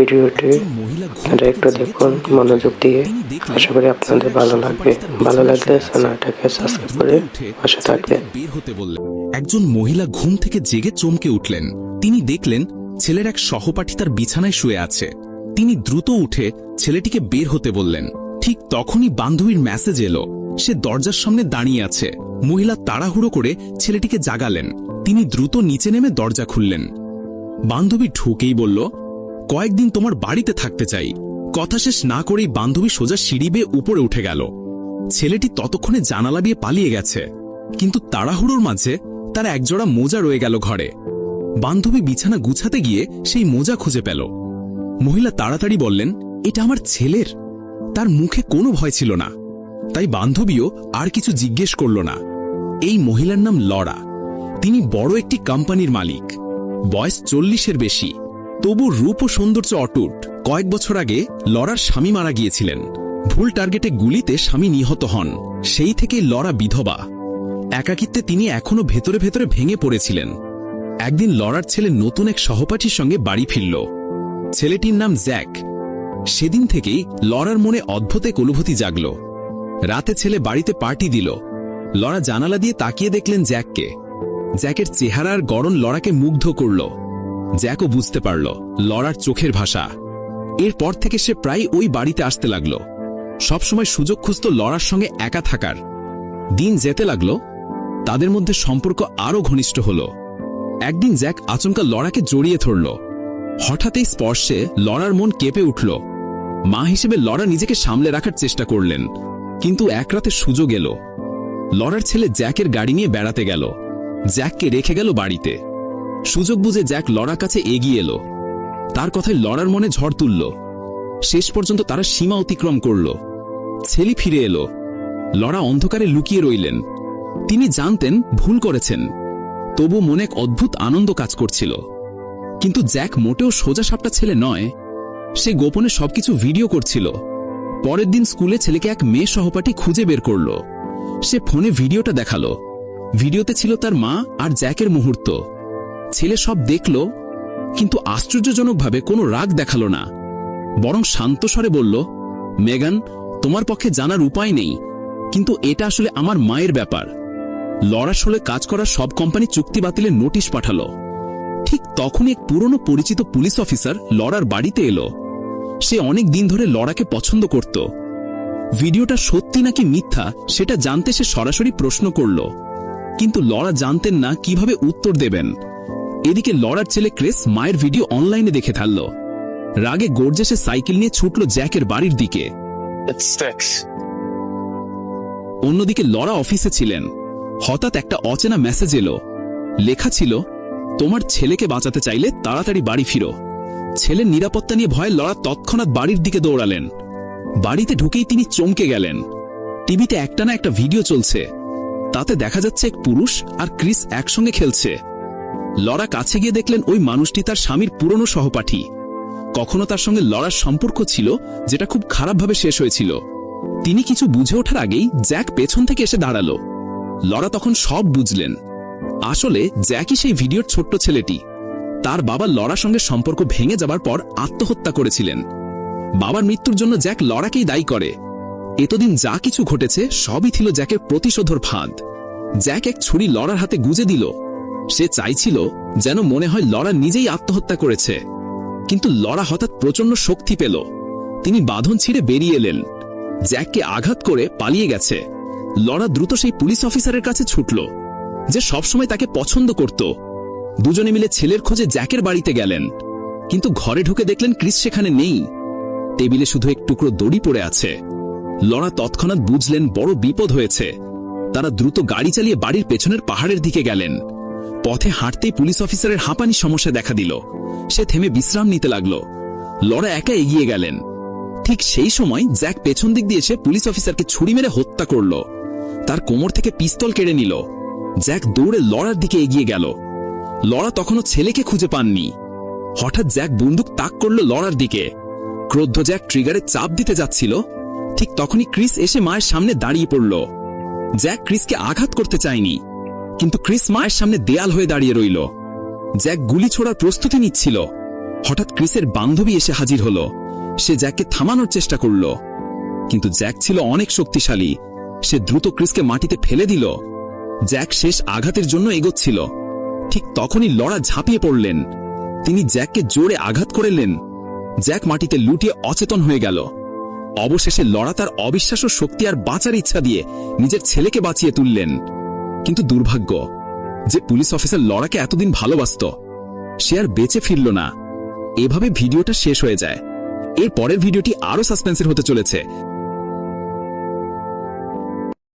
ভিডিওটি একটু দেখুন, মনোযোগ দিয়ে। আশা করি আপনাদের ভালো লাগবে। ভালো লাগলে চ্যানেলটাকে সাবস্ক্রাইব করে পাশে থাকবেন। একজন মহিলা ঘুম থেকে জেগে চমকে উঠলেন। তিনি দেখলেন ছেলের এক সহপাঠী তার বিছানায় শুয়ে আছে। তিনি দ্রুত উঠে ছেলেটিকে বের হতে বললেন। ঠিক তখনই বান্ধবীর মেসেজ এলো। সে দরজার সামনে দাঁড়িয়ে আছে। মহিলা তাড়াহুড়ো করে ছেলেটিকে জাগালেন। তিনি দ্রুত নিচে নেমে দরজা খুললেন। বান্ধবী ঢুকেই বলল কয়েকদিন তোমার বাড়িতে থাকতে চাই। কথা শেষ না করেই বান্ধবী সোজা সিঁড়ি বেয়ে উপরে উঠে গেল। ছেলেটি ততক্ষণে জানালা দিয়ে পালিয়ে গেছে। কিন্তু তাড়াহুড়োর মাঝে তার একজোড়া মোজা রয়ে গেল ঘরে। বান্ধবী বিছানা গুছাতে গিয়ে সেই মোজা খুঁজে পেল। মহিলা তাড়াতাড়ি বললেন, এটা আমার ছেলের। তার মুখে কোনো ভয় ছিল না। তাই বান্ধবীও আর কিছু জিজ্ঞেস করল না। এই মহিলার নাম লড়া তিনি বড় একটি কোম্পানির মালিক। বয়স চল্লিশের বেশি। তবু রূপ ও সৌন্দর্য অটুট। কয়েক বছর আগে লড়ার স্বামী মারা গিয়েছিলেন। ভুল টার্গেটে গুলিতে স্বামী নিহত হন। সেই থেকে লড়া বিধবা। একাকিত্বে তিনি এখনও ভেতরে ভেতরে ভেঙে পড়েছিলেন। একদিন লড়ার ছেলে নতুন এক সহপাঠীর সঙ্গে বাড়ি ফিরল। ছেলেটির নাম জ্যাক। সেদিন থেকেই লড়ার মনে অদ্ভুত এক অনুভূতি জাগল। রাতে ছেলে বাড়িতে পার্টি দিল। লড়া জানালা দিয়ে তাকিয়ে দেখলেন জ্যাককে। জ্যাকের চেহারার গড়ন লড়াকে মুগ্ধ করল। জ্যাকও বুঝতে পারল লড়ার চোখের ভাষা। এরপর থেকে সে প্রায় ওই বাড়িতে আসতে লাগল। সবসময় সুযোগ খুঁজত লড়ার সঙ্গে একা থাকার। দিন যেতে লাগল, তাদের মধ্যে সম্পর্ক আরও ঘনিষ্ঠ হল। একদিন জ্যাক আচমকা লড়াকে জড়িয়ে ধরল। হঠাৎ এই স্পর্শে লড়ার মন কেঁপে উঠল। মা হিসেবে লড়া নিজেকে সামলে রাখার চেষ্টা করলেন, কিন্তু এক রাতে সুযোগ এলো। লড়ার ছেলে জ্যাকের গাড়ি নিয়ে বেড়াতে গেল। জ্যাককে রেখে গেল বাড়িতে। সুযোগ বুঝে জ্যাক লড়ার কাছে এগিয়ে এলো। তার কথায় লড়ার মনে ঝড় তুলল। শেষ পর্যন্ত তারা সীমা অতিক্রম করল। ছেলি ফিরে এলো। লড়া অন্ধকারে লুকিয়ে রইলেন। তিনি জানতেন ভুল করেছেন। তবু মনে এক অদ্ভুত আনন্দ কাজ করছিল। কিন্তু জ্যাক মোটেও সোজা সাপটা ছেলে নয়। সে গোপনে সবকিছু ভিডিও করছিল। পরের দিন স্কুলে ছেলেকে এক মেয়ে সহপাঠী খুঁজে বের করল। সে ফোনে ভিডিওটা দেখাল। ভিডিওতে ছিল তার মা আর জ্যাকের মুহূর্ত। ছেলে সব দেখল, কিন্তু আশ্চর্যজনকভাবে কোনো রাগ দেখাল না। বরং শান্ত স্বরে বলল, মেগান, তোমার পক্ষে জানার উপায় নেই, কিন্তু এটা আসলে আমার মায়ের ব্যাপার। লড়াশলে কাজ করা সব কোম্পানি চুক্তি বাতিলের নোটিশ পাঠালো। ঠিক তখনই এক পুরনো পরিচিত পুলিশ অফিসার লড়ার বাড়িতে এলো। সে অনেক দিন ধরে লড়াকে পছন্দ করত। ভিডিওটা সত্যি নাকি মিথ্যা, সেটা জানতে সে সরাসরি প্রশ্ন করল। কিন্তু লড়া জানতেন না কীভাবে উত্তর দেবেন। এদিকে লড়ার ছেলে ক্রেস মায়ের ভিডিও অনলাইনে দেখে থাকল। রাগে গর্জে সে সাইকেল নিয়ে ছুটল জ্যাকের বাড়ির দিকে। অন্যদিকে লড়া অফিসে ছিলেন। হঠাৎ একটা অচেনা মেসেজ এলো। লেখা ছিল তোমার ছেলেকে বাঁচাতে চাইলে তাড়াতাড়ি বাড়ি ফিরো। ছেলের নিরাপত্তা নিয়ে ভয়ে লড়া তৎক্ষণাৎ বাড়ির দিকে দৌড়ালেন। বাড়িতে ঢুকেই তিনি চমকে গেলেন। টিভিতে একটা না একটা ভিডিও চলছে। তাতে দেখা যাচ্ছে এক পুরুষ আর ক্রিস একসঙ্গে খেলছে। লড়া কাছে গিয়ে দেখলেন ওই মানুষটি তার স্বামীর পুরনো সহপাঠী। কখনো তার সঙ্গে লড়ার সম্পর্ক ছিল, যেটা খুব খারাপভাবে শেষ হয়েছিল। তিনি কিছু বুঝে ওঠার আগেই জ্যাক পেছন থেকে এসে দাঁড়াল। লড়া তখন সব বুঝলেন। আসলে জ্যাকই সেই ভিডিওর ছোট্ট ছেলেটি। তার বাবা লড়ার সঙ্গে সম্পর্ক ভেঙে যাবার পর আত্মহত্যা করেছিলেন। বাবার মৃত্যুর জন্য জ্যাক লড়াকেই দায়ী করে। এতদিন যা কিছু ঘটেছে, সবই ছিল জ্যাকের প্রতিশোধর ফাঁদ। জ্যাক এক ছুরি লড়ার হাতে গুজে দিল। সে চাইছিল যেন মনে হয় লড়া নিজেই আত্মহত্যা করেছে। কিন্তু লড়া হঠাৎ প্রচণ্ড শক্তি পেল। তিনি বাঁধন ছিঁড়ে বেরিয়ে এলেন। জ্যাককে আঘাত করে পালিয়ে গেছে। লড়া দ্রুত সেই পুলিশ অফিসারের কাছে ছুটল, যে সবসময় তাকে পছন্দ করত। দুজনে মিলে ছেলের খোঁজে জ্যাকের বাড়িতে গেলেন। কিন্তু ঘরে ঢুকে দেখলেন ক্রিস সেখানে নেই। টেবিলে শুধু এক টুকরো দড়ি পড়ে আছে। লড়া তৎক্ষণাৎ বুঝলেন বড় বিপদ হয়েছে। তারা দ্রুত গাড়ি চালিয়ে বাড়ির পেছনের পাহাড়ের দিকে গেলেন। পথে হাঁটতেই পুলিশ অফিসারের হাঁপানি সমস্যা দেখা দিল। সে থেমে বিশ্রাম নিতে লাগল। লড়া একা এগিয়ে গেলেন। ঠিক সেই সময় জ্যাক পেছন দিক দিয়ে এসে পুলিশ অফিসারকে ছুরি মেরে হত্যা করল। তার কোমর থেকে পিস্তল কেড়ে নিল। জ্যাক দৌড়ে লড়ার দিকে এগিয়ে গেল। লড়া তখনও ছেলেকে খুঁজে পাননি। হঠাৎ জ্যাক বন্দুক তাক করল লড়ার দিকে। ক্রোদ্ধ জ্যাক ট্রিগারে চাপ দিতে যাচ্ছিল। ঠিক তখনই ক্রিস এসে মায়ের সামনে দাঁড়িয়ে পড়ল। জ্যাক ক্রিসকে আঘাত করতে চায়নি। কিন্তু ক্রিস মায়ের সামনে দেয়াল হয়ে দাঁড়িয়ে রইল। জ্যাক গুলি ছোড়ার প্রস্তুতি নিচ্ছিল। হঠাৎ ক্রিসের বান্ধবী এসে হাজির হলো। সে জ্যাককে থামানোর চেষ্টা করল। কিন্তু জ্যাক ছিল অনেক শক্তিশালী। সে দ্রুত ক্রিসকে মাটিতে ফেলে দিল। জ্যাক শেষ আঘাতের জন্য এগোচ্ছিল। ঠিক তখনই লড়া ঝাঁপিয়ে পড়লেন। তিনি জ্যাককে জোরে আঘাত করলেন। জ্যাক মাটিতে লুটিয়ে অচেতন হয়ে গেল। অবশেষে লড়া তার অবিশ্বাস্য শক্তি আর বাঁচার ইচ্ছা দিয়ে নিজের ছেলেকে বাঁচিয়ে তুললেন। কিন্তু দুর্ভাগ্য যে পুলিশ অফিসার লড়াকে এতদিন ভালোবাসত, সে আর বেঁচে ফিরল না। এভাবে ভিডিওটা শেষ হয়ে যায়। এর পরের ভিডিওটি আরও সাসপেন্সের হতে চলেছে।